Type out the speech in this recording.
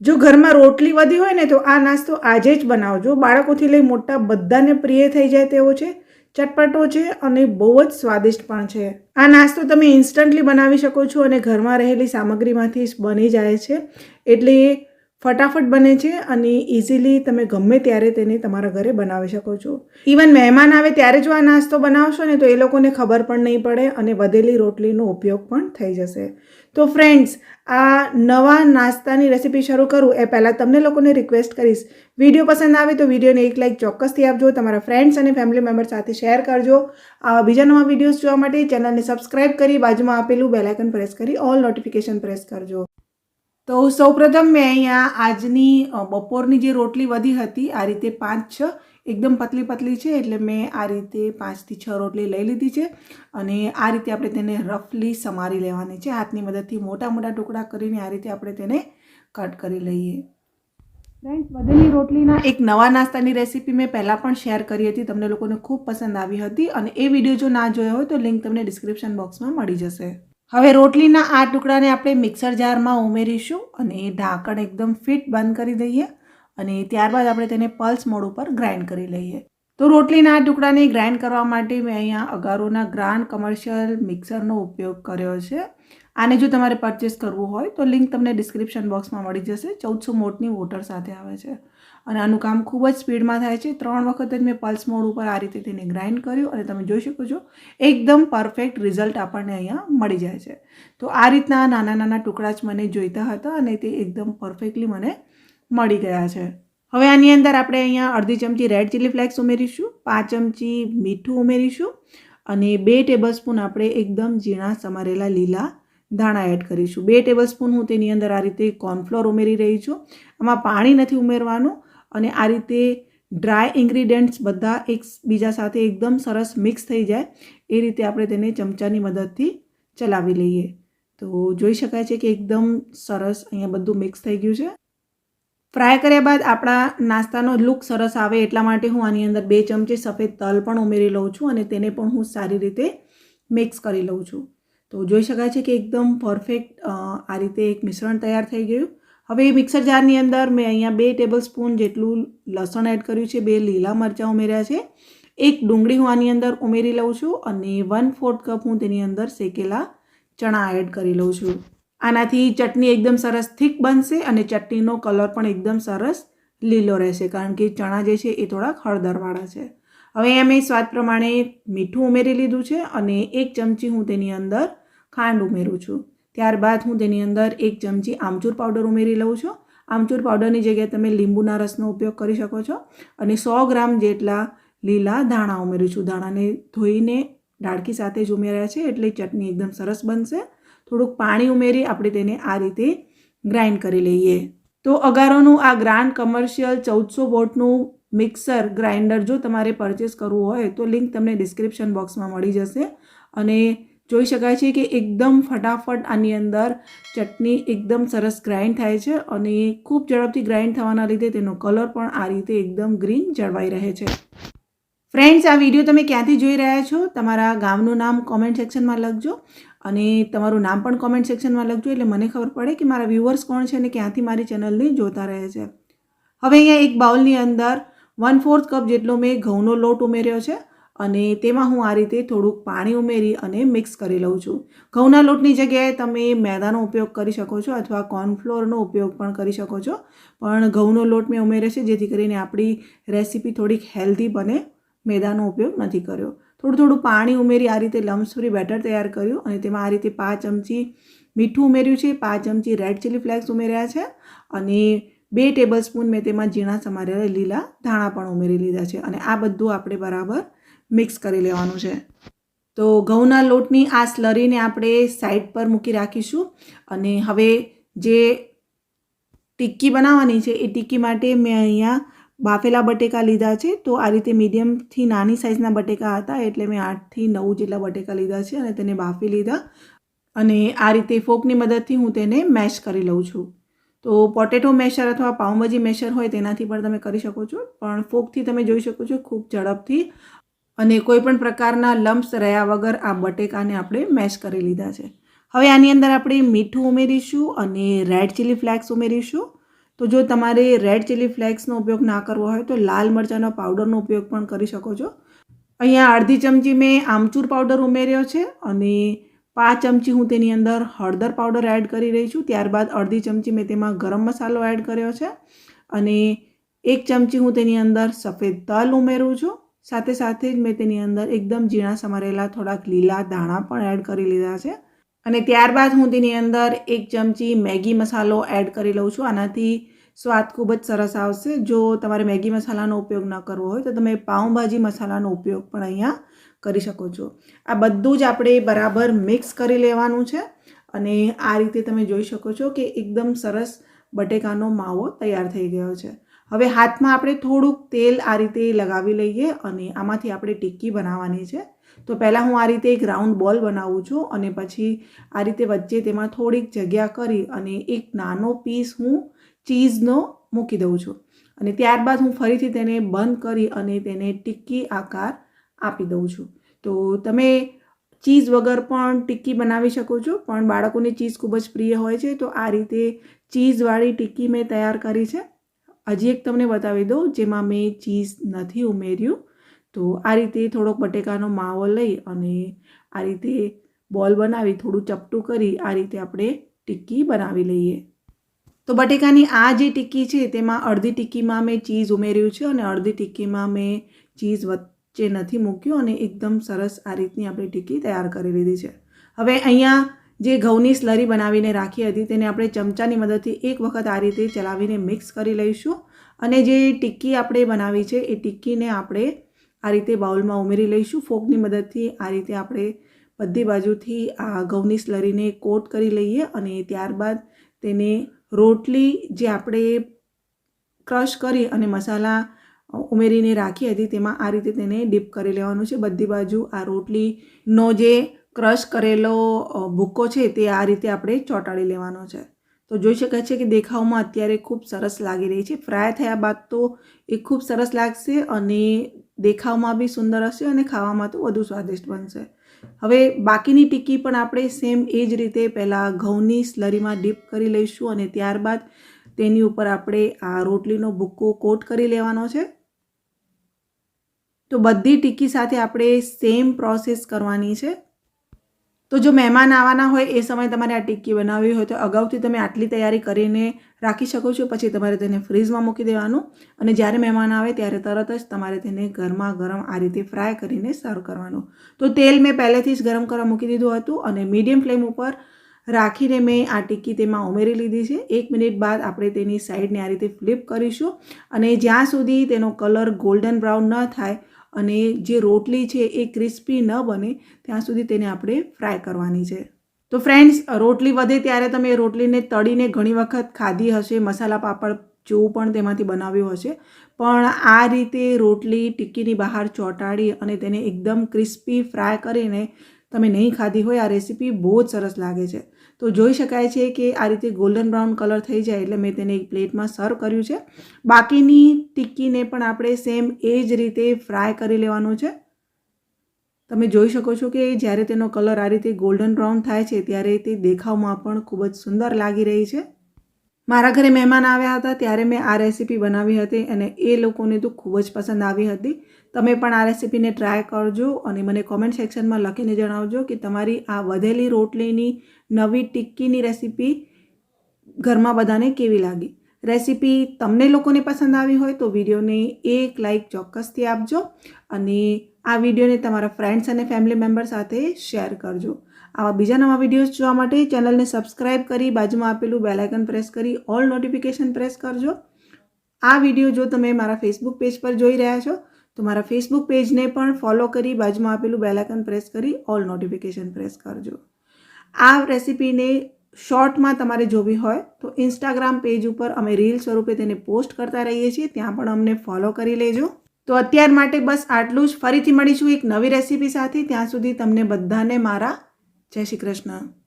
જો ઘરમાં રોટલી વધી હોય ને તો આ નાસ્તો આજે જ બનાવજો બાળકોથી લઈ મોટા બધાને પ્રિય થઈ જાય તેવો છે, ચટપટો છે અને બહુ જ સ્વાદિષ્ટ પણ છે. આ નાસ્તો તમે ઇન્સ્ટન્ટલી બનાવી શકો છો અને ઘરમાં રહેલી સામગ્રીમાંથી બની જાય છે. એટલે ફટાફટ બને છે અને ઇઝીલી તમે ગમે ત્યારે તેને તમારા ઘરે બનાવી શકો છો. ઇવન મહેમાન આવે ત્યારે જો આ નાસ્તો બનાવશો ને તો એ લોકોને ખબર પણ નહીં પડે અને વધેલી રોટલીનો ઉપયોગ પણ થઈ જશે. તો ફ્રેન્ડ્સ આ નવા નાસ્તાની રેસીપી શરૂ કરું એ પહેલાં તમને લોકોને રિક્વેસ્ટ કરીશ. વીડિયો પસંદ આવે તો વિડીયોને એક લાઇક ચોક્કસથી આપજો, તમારા ફ્રેન્ડ્સ અને ફેમિલી મેમ્બર સાથે શેર કરજો. આવા બીજા નવા વિડીયોઝ જોવા માટે ચેનલને સબસ્ક્રાઇબ કરી બાજુમાં આપેલું બેલાઇકન પ્રેસ કરી ઓલ નોટિફિકેશન પ્રેસ કરજો. તો સૌપ્રથમ મેં અહીંયા આજની બપોરની જે રોટલી વધી હતી, આ રીતે પાંચ, છ એકદમ પતલી પતલી છે, એટલે મેં આ રીતે પાંચથી છ રોટલી લઈ લીધી છે અને આ રીતે આપણે તેને રફલી સમારી લેવાની છે. હાથની મદદથી મોટા મોટા ટુકડા કરીને આ રીતે આપણે તેને કટ કરી લઈએ. ફ્રેન્ડ્સ, વધેલી રોટલીના એક નવા નાસ્તાની રેસીપી મેં પહેલાં પણ શેર કરી હતી, તમને લોકોને ખૂબ પસંદ આવી હતી અને એ વીડિયો જો ના જોયો હોય તો લિંક તમને ડિસ્ક્રિપ્શન બોક્સમાં મળી જશે. હવે રોટલીના આ ટુકડાને આપણે મિક્સર જારમાં ઉમેરીશું અને ઢાંકણ એકદમ ફિટ બંધ કરી દઈએ અને ત્યારબાદ આપણે તેને પલ્સ મોડ ઉપર ગ્રાઇન્ડ કરી લઈએ. તો રોટલીના આ ટુકડાને ગ્રાઇન્ડ કરવા માટે મેં અહીંયા અગારોના ગ્રાન્ડ કમર્શિયલ મિક્સરનો ઉપયોગ કર્યો છે. આને જો તમારે પરચેસ કરવું હોય તો લિંક તમને ડિસ્ક્રિપ્શન બોક્સમાં મળી જશે. ચૌદસો મોટની વોટર સાથે આવે છે. અને આનું કામ ખૂબ જ સ્પીડમાં થાય છે. ત્રણ વખત જ મેં પલ્સ મોડ ઉપર આ રીતે તેને ગ્રાઇન્ડ કર્યું અને તમે જોઈ શકો છો, એકદમ પરફેક્ટ રિઝલ્ટ આપણને અહીંયા મળી જાય છે. તો આ રીતના નાના નાના ટુકડા જ મને જોઈતા હતા અને તે એકદમ પરફેક્ટલી મને મળી ગયા છે. હવે આની અંદર આપણે અહીંયા અડધી ચમચી રેડ ચીલી ફ્લેક્સ ઉમેરીશું, પાંચ ચમચી મીઠું ઉમેરીશું અને બે ટેબલ સ્પૂન આપણે એકદમ ઝીણા સમારેલા લીલા ધાણા એડ કરીશું. બે ટેબલસ્પૂન હું તેની અંદર આ રીતે કોર્નફ્લોર ઉમેરી રહી છું. આમાં પાણી નથી ઉમેરવાનું અને આ રીતે ડ્રાય ઇન્ગ્રીડિયન્ટ્સ બધા એક બીજા સાથે એકદમ સરસ મિક્સ થઈ જાય. એ રીતે આપણે તેને ચમચાની મદદથી ચલાવી લઈએ. તો જોઈ શકાય છે કે એકદમ સરસ અહીંયા બધું મિક્સ થઈ ગયું છે. ફ્રાય કર્યા બાદ આપણા નાસ્તાનો લુક સરસ આવે એટલા માટે હું આની અંદર બે ચમચી સફેદ તલ પણ ઉમેરી લઉં છું અને તેને પણ હું સારી રીતે મિક્સ કરી લઉં છું. તો જોઈ શકાય છે કે એકદમ પરફેક્ટ આ રીતે એક મિશ્રણ તૈયાર થઈ ગયું. હવે એ મિક્સર જારની અંદર મેં અહીંયા બે ટેબલ સ્પૂન જેટલું લસણ એડ કર્યું છે, બે લીલા મરચાં ઉમેર્યા છે. એક ડુંગળી હું આની અંદર ઉમેરી લઉં છું અને વન ફોર્થ કપ હું તેની અંદર શેકેલા ચણા એડ કરી લઉં છું. આનાથી ચટણી એકદમ સરસ થીક બનશે અને ચટણીનો કલર પણ એકદમ સરસ લીલો રહેશે, કારણ કે ચણા જે છે એ થોડાક હળદરવાળા છે. હવે મેં સ્વાદ પ્રમાણે મીઠું ઉમેરી લીધું છે અને એક ચમચી હું તેની અંદર ખાંડ ઉમેરું છું. ત્યારબાદ હું તેની અંદર એક ચમચી આમચૂર પાવડર ઉમેરી લઉં છું. આમચૂર પાવડરની જગ્યાએ તમે લીંબુના રસનો ઉપયોગ કરી શકો છો અને સો ગ્રામ જેટલા લીલા ધાણા ઉમેરું છું. ધાણાને ધોઈને ડાળકી સાથે જ ઉમેર્યા છે એટલે ચટણી એકદમ સરસ બનશે. થોડુંક પાણી ઉમેરી આપણે તેને આ રીતે ગ્રાઇન્ડ કરી લઈએ. તો અગારોનું આ ગ્રાન્ડ કમર્શિયલ ચૌદસો વોટનું મિક્સર ગ્રાઇન્ડર જો તમારે પરચેસ કરવું હોય તો લિંક તમને ડિસ્ક્રિપ્શન બોક્સમાં મળી જશે. અને જોઈ શકાય છે કે એકદમ ફટાફટ આની અંદર ચટણી એકદમ સરસ ગ્રાઇન્ડ થાય છે અને ખૂબ ઝડપથી ગ્રાઇન્ડ થવાના લીધે તેનો કલર પણ આ રીતે એકદમ ગ્રીન જળવાઈ રહે છે. ફ્રેન્ડ્સ, આ વીડિયો તમે ક્યાંથી જોઈ રહ્યા છો? તમારા ગામનું નામ કોમેન્ટ સેક્શનમાં લખજો અને તમારું નામ પણ કોમેન્ટ સેક્શનમાં લખજો એટલે મને ખબર પડે કે મારા વ્યૂવર્સ કોણ છે અને ક્યાંથી મારી ચેનલને જોતા રહે છે. હવે અહીંયા એક બાઉલની અંદર વન ફોર્થ કપ જેટલો મેં ઘઉંનો લોટ ઉમેર્યો છે. અને તેમાં હું આ રીતે થોડુંક પાણી ઉમેરી અને મિક્સ કરી લઉં છું. ઘઉંના લોટની જગ્યાએ તમે મેદાનો ઉપયોગ કરી શકો છો અથવા કોર્નફ્લોરનો ઉપયોગ પણ કરી શકો છો. પણ ઘઉંનો લોટ મેં ઉમેર્યો છે, જેથી કરીને આપણી રેસીપી થોડીક હેલ્ધી બને. મેદાનો ઉપયોગ નથી કર્યો. થોડું થોડું પાણી ઉમેરી આ રીતે લમ્સફ્રી બેટર તૈયાર કર્યું અને તેમાં આ રીતે પાંચ ચમચી મીઠું ઉમેર્યું છે. પાંચ ચમચી રેડ ચીલી ફ્લેક્સ ઉમેર્યા છે અને બે ટેબલ સ્પૂન મેં તેમાં ઝીણા સમારેલા લીલા ધાણા પણ ઉમેરી લીધા છે અને આ બધું આપણે બરાબર મિક્સ કરી લેવાનું છે. તો ઘઉંના લોટની આ સ્લરીને આપણે સાઈડ પર મૂકી રાખીશું અને હવે જે ટિક્કી બનાવવાની છે, એ ટિક્કી માટે મેં અહીંયા બાફેલા બટેકા લીધા છે. તો આ રીતે મીડિયમથી નાની સાઇઝના બટેકા હતા, એટલે મેં આઠથી નવ જેટલા બટેકા લીધા છે અને તેને બાફી લીધા. અને આ રીતે ફોકની મદદથી હું તેને મેશ કરી લઉં છું. તો પોટેટો મેશર અથવા પાઉંભાજી મેશર હોય તેનાથી પણ તમે કરી શકો છો, પણ ફોકથી તમે જોઈ શકો છો, ખૂબ ઝડપથી અને કોઈપણ પ્રકારના લમ્પ્સ રહ્યા વગર આ બટેકાને આપણે મેશ કરી લીધા છે. હવે આની અંદર આપણે મીઠું ઉમેરીશું અને રેડ ચીલી ફ્લેક્સ ઉમેરીશું. તો જો તમારે રેડ ચીલી ફ્લેક્સનો ઉપયોગ ના કરવો હોય તો લાલ મરચાંનો પાવડરનો ઉપયોગ પણ કરી શકો છો. અહીંયા અડધી ચમચી મેં આમચૂર પાવડર ઉમેર્યો છે અને પાંચ ચમચી હું તેની અંદર હળદર પાવડર એડ કરી રહી છું. ત્યારબાદ અડધી ચમચી મેં તેમાં ગરમ મસાલો એડ કર્યો છે અને એક ચમચી હું તેની અંદર સફેદ તલ ઉમેરું છું. સાથે સાથે જ મેં તેની અંદર એકદમ ઝીણા સમારેલા થોડાક લીલા દાણા પણ એડ કરી લીધા છે. અને ત્યારબાદ હું તેની અંદર એક ચમચી મેગી મસાલો એડ કરી લઉં છું. આનાથી સ્વાદ ખૂબ જ સરસ આવશે. જો તમારે મેગી મસાલાનો ઉપયોગ ન કરવો હોય તો તમે પાઉંભાજી મસાલાનો ઉપયોગ પણ અહીંયા કરી શકો છો. આ બધું જ આપણે બરાબર મિક્સ કરી લેવાનું છે. અને આ રીતે તમે જોઈ શકો છો કે એકદમ સરસ બટેકાનો માવો તૈયાર થઈ ગયો છે. હવે હાથમાં આપણે થોડુંક તેલ આ રીતે લગાવી લઈએ અને આમાંથી આપણે ટિક્કી બનાવવાની છે. તો પહેલાં હું આ રીતે એક રાઉન્ડ બોલ બનાવું છું અને પછી આ રીતે વચ્ચે તેમાં થોડીક જગ્યા કરી અને એક નાનો પીસ હું ચીઝનો મૂકી દઉં છું. અને ત્યારબાદ હું ફરીથી તેને બંધ કરી અને તેને ટિક્કી આકાર આપી દઉં છું. તો તમે ચીઝ વગર પણ ટિક્કી બનાવી શકો છો, પણ બાળકોને ચીઝ ખૂબ જ પ્રિય હોય છે. તો આ રીતે ચીઝવાળી ટિક્કી મેં તૈયાર કરી છે. હજી એક તમને બતાવી દઉં, જેમાં મેં ચીઝ નથી ઉમેર્યું. તો આ રીતે થોડોક બટેકાનો માવો લઈ અને આ રીતે બોલ બનાવી, થોડું ચપટું કરી, આ રીતે આપણે ટિક્કી બનાવી લઈએ. તો બટેકાની આ જે ટિક્કી છે, તેમાં અડધી ટિક્કીમાં મેં ચીઝ ઉમેર્યું છે અને અડધી ટિક્કીમાં મેં ચીઝ વચ્ચે નથી મૂક્યું અને એકદમ સરસ આ રીતની આપણે ટિક્કી તૈયાર કરી લીધી છે. હવે અહીંયા જે ઘઉંની સ્લરી બનાવીને રાખી હતી તેને આપણે ચમચાની મદદથી એક વખત આ રીતે ચલાવીને મિક્સ કરી લઈશું. અને જે ટિક્કી આપણે બનાવી છે, એ ટિક્કીને આપણે આ રીતે બાઉલમાં ઉમેરી લઈશું. ફોકની મદદથી આ રીતે આપણે બધી બાજુથી આ ઘઉંની સ્લરીને કોટ કરી લઈએ અને ત્યારબાદ તેને રોટલી જે આપણે ક્રશ કરી અને મસાલા ઉમેરીને રાખી હતી, તેમાં આ રીતે તેને ડીપ કરી લેવાનું છે. બધી બાજુ આ રોટલીનો જે ક્રશ કરેલો ભૂકો છે તે આ રીતે આપણે ચોંટાડી લેવાનો છે. તો જોઈ શકાય છે કે દેખાવમાં અત્યારે ખૂબ સરસ લાગી રહી છે. ફ્રાય થયા બાદ તો એ ખૂબ સરસ લાગશે અને દેખાવમાં બી સુંદર હશે અને ખાવામાં તો વધુ સ્વાદિષ્ટ બનશે. હવે બાકીની ટિક્કી પણ આપણે સેમ એ જ રીતે પહેલાં ઘઉંની સ્લરીમાં ડીપ કરી લઈશું અને ત્યારબાદ તેની ઉપર આપણે આ રોટલીનો ભૂક્કો કોટ કરી લેવાનો છે. તો બધી ટિક્કી સાથે આપણે સેમ પ્રોસેસ કરવાની છે. તો જો મહેમાન આવવાના હોય એ સમયે તમારે આ ટિક્કી બનાવવી હોય તો અગાઉથી તમે આટલી તૈયારી કરીને રાખી શકો છો. પછી તમારે તેને ફ્રીઝમાં મૂકી દેવાનું અને જ્યારે મહેમાન આવે ત્યારે તરત જ તમારે તેને ગરમા ગરમ આ રીતે ફ્રાય કરીને સર્વ કરવાનું. તો તેલ મેં પહેલેથી જ ગરમ કરવા મૂકી દીધું હતું અને મીડિયમ ફ્લેમ ઉપર રાખીને મેં આ ટિક્કી તેમાં ઉમેરી લીધી છે. એક મિનિટ બાદ આપણે તેની સાઈડને આ રીતે ફ્લિપ કરીશું અને જ્યાં સુધી તેનો કલર ગોલ્ડન બ્રાઉન ન થાય અને જે રોટલી છે એ ક્રિસ્પી ન બને, ત્યાં સુધી તેને આપણે ફ્રાય કરવાની છે. તો ફ્રેન્ડ્સ, રોટલી વધે ત્યારે તમે રોટલીને તળીને ઘણી વખત ખાધી હશે, મસાલા પાપડ જેવું પણ તેમાંથી બનાવ્યું હશે. પણ આ રીતે રોટલી ટિક્કીની બહાર ચોંટાડી અને તેને એકદમ ક્રિસ્પી ફ્રાય કરીને તમે નહીં ખાધી હોય, આ રેસીપી બહુ જ સરસ લાગે છે. તો જોઈ શકાય છે કે આ રીતે ગોલ્ડન બ્રાઉન કલર થઈ જાય એટલે મેં તેને એક પ્લેટમાં સર્વ કર્યું છે. બાકીની ટિક્કીને પણ આપણે સેમ એ જ રીતે ફ્રાય કરી લેવાનું છે. તમે જોઈ શકો છો કે જ્યારે તેનો કલર આ રીતે ગોલ્ડન બ્રાઉન થાય છે ત્યારે તે દેખાવમાં પણ ખૂબ જ સુંદર લાગી રહી છે. મારા ઘરે મહેમાન આવ્યા હતા ત્યારે મેં આ રેસીપી બનાવી હતી અને એ લોકોને તો ખૂબ જ પસંદ આવી હતી. તમે પણ આ રેસીપીને ટ્રાય કરજો અને મને કોમેન્ટ સેક્શનમાં લખીને જણાવજો કે તમારી આ વધેલી રોટલીની નવી ટિક્કીની રેસીપી ઘરમાં બધાને કેવી લાગી? રેસીપી તમને લોકોને પસંદ આવી હોય તો વિડીયોને એક લાઇક ચોક્કસથી આપજો અને આ વિડીયોને તમારા ફ્રેન્ડ્સ અને ફેમિલી મેમ્બર સાથે શેર કરજો. આવા બીજા નવા વિડીયોઝ જોવા માટે ચેનલને સબસ્ક્રાઇબ કરી બાજુમાં આપેલું બેલાઇકન પ્રેસ કરી ઓલ નોટિફિકેશન પ્રેસ કરજો. આ વીડિયો જો તમે મારા ફેસબુક પેજ પર જોઈ રહ્યા છો, તો મારા ફેસબુક પેજને પણ ફોલો કરી બાજુમાં આપેલું બેલાઇકન પ્રેસ કરી ઓલ નોટિફિકેશન પ્રેસ કરજો. આ રેસીપીને શોર્ટમાં તમારે જોવી હોય તો ઇન્સ્ટાગ્રામ પેજ ઉપર અમે રીલ સ્વરૂપે તેને પોસ્ટ કરતા રહીએ છીએ. ત્યાં પણ અમને ફોલો કરી લેજો. તો અત્યાર માટે બસ આટલું જ. ફરીથી મળીશું એક નવી રેસીપી સાથે. ત્યાં સુધી તમને બધાને મારા જય શ્રી કૃષ્ણ.